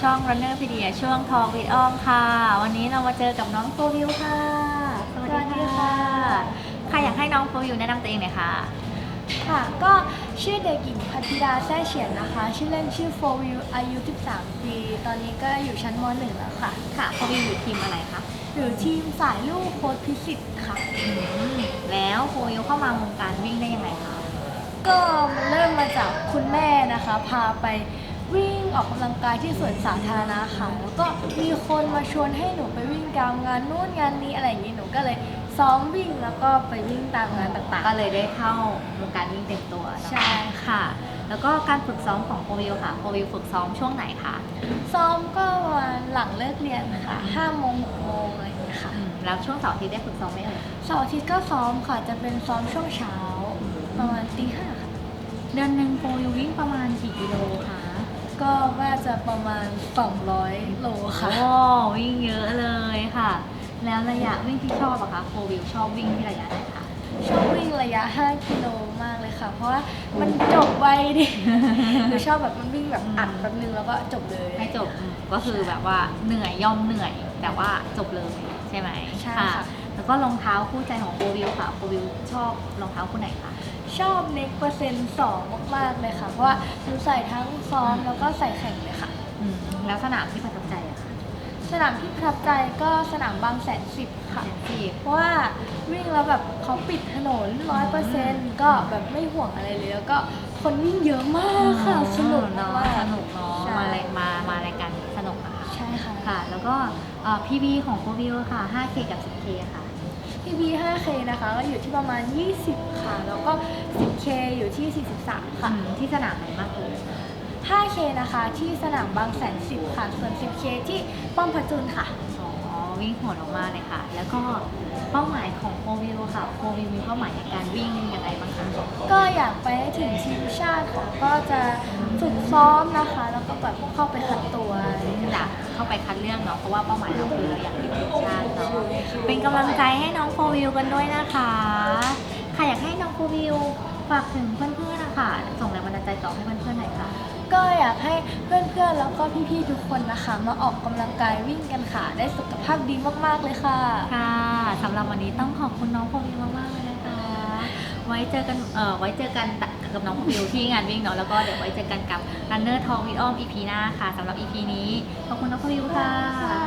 ช่วงทองวิดออมค่ะ วันนี้เรามาเจอกับน้องโฟวิวค่ะ สวัสดีค่ะใครอยากให้น้องโฟวิวแนะนำตัวเองหน่อยค่ะ ค่ะ ก็ชื่อเด็กหญิงพัทธิดาแท้เฉียนนะคะ ชื่อเล่นชื่อโฟวิวอายุ 13 ปี ตอนนี้ก็อยู่ชั้นม .1 แล้วค่ะ ค่ะโฟวิวอยู่ทีมอะไรคะอยู่ทีมสายลูกโค้ดพิสิทธิ์ค่ะ อืมแล้วโฟวิวเข้ามาวงการวิ่งได้ยังไงคะ ก็มันเริ่มมาจากคุณแม่นะคะ พาไป วิ่งออกกำลังกายที่สวนสาธารณะค่ะ แล้วก็มีคนมาชวนให้หนูไปวิ่งตามงานนู่นงานนี้อะไรอย่างนี้หนูก็เลยซ้อมวิ่งแล้วก็ไปวิ่งตามงานต่าง ก็เลยได้เข้าวงการวิ่งเต็มตัวเนอะใช่ค่ะ แล้วก็การฝึกซ้อมของโฟวิวค่ะโฟวิวฝึกซ้อมช่วงไหนคะๆซ้อมก็ประมาณหลังเลิกเรียนค่ะ5โมง6โมงอะไรอย่างเงี้ยค่ะ อืมแล้วช่วงเสาร์อาทิตย์ได้ฝึกซ้อมไหมเอ่ยเสาร์อาทิตย์ก็ซ้อมค่ะ จะเป็นซ้อมช่วงเช้า ประมาณตีห้าค่ะ เดือนหนึ่งโฟวิววิ่งประมาณกี่กิโลคะ ก็ว่าจะประมาณ 200 โลค่ะ โอ้วิ่งเยอะเลยค่ะ แล้วระยะวิ่งที่ชอบอะคะโฟวิวชอบวิ่งที่ระยะไหนคะ ชอบวิ่งระยะ 5 กิโลมากเลยค่ะ เพราะว่ามันจบไวดิหนูชอบแบบมันวิ่งแบบอัดแป๊บนึงแล้วก็จบเลย ให้จบอืมก็คือแบบว่าเหนื่อยย่อมเหนื่อย แต่ว่าจบเลยใช่ไหมใช่ค่ะ แล้วก็รองเท้าคู่ใจของโฟวิวค่ะโฟวิวชอบรองเท้าคู่ไหนคะ ชอบเน็กเปอร์เซ็นต์สองมากๆเลยค่ะ เพราะว่าหนูใส่ทั้งซ้อมแล้วก็ใส่แข่งเลยค่ะ อืมแล้วสนามที่ประทับใจอะคะสนามที่ประทับใจก็สนามบางแสนสิบค่ะ แสนสิบเพราะว่าวิ่งแล้วแบบเขาปิดถนนร้อยเปอร์เซ็นต์ก็แบบไม่ห่วงอะไรเลย แล้วก็คนวิ่งเยอะมากค่ะ สนุกเนาะมากสนุกเนาะใช่มารายมามารายการนี้สนุกนะคะใช่ค่ะ ค่ะ แล้วก็ พีบีของโฟวิวค่ะ 5K กับ 10K ค่ะพี่บี 5K นะคะก็อยู่ที่ประมาณ 20 ค่ะ แล้วก็ 10K อยู่ที่ 43 ค่ะอืมที่สนามไหนมากเลย 5K นะคะที่สนามบางแสนสิบค่ะ ส่วน 10K ที่ป้อมพระจุลค่ะอ๋อ วิ่งโหดออกมาเลยค่ะ แล้วก็เป้าหมายของโฟวิวค่ะโฟวิวมีเป้าหมายในการวิ่งยังไงบ้างคะก็อยากไปให้ถึงทีมชาติค่ะก็จะฝึกซ้อมนะคะ แล้วก็แบบเข้าไปคัดตัวอะไรอย่างเงี้ยอยากเข้าไปคัดเลือกเนาะเพราะว่าเป้าหมายเราคือเราอยากเป็นทีมชาติเนาะเป็นกำลังใจให้น้องโฟวิวกันด้วยนะคะค่ะอยากให้น้องโฟวิวฝากถึงเพื่อนๆนะคะส่งแรงบันดาลใจต่อให้เพื่อนๆหน่อยค่ะ ก็อยากให้เพื่อนๆ แล้วก็พี่ๆ ทุกคนนะคะ มาออกกำลังกายวิ่งกันค่ะ ได้สุขภาพดีมากๆเลยค่ะ ค่ะสำหรับวันนี้ต้องขอบคุณน้องโฟวิวมากๆเลยนะคะ ไว้เจอกันเอ่อไว้เจอกันกับน้องโฟวิวที่งานวิ่งเนาะแล้วก็เดี๋ยวไว้เจอกันกับ Runner Talk with Om EP หน้าค่ะสำหรับ EP นี้ขอบคุณน้องโฟวิวค่ะค่ะ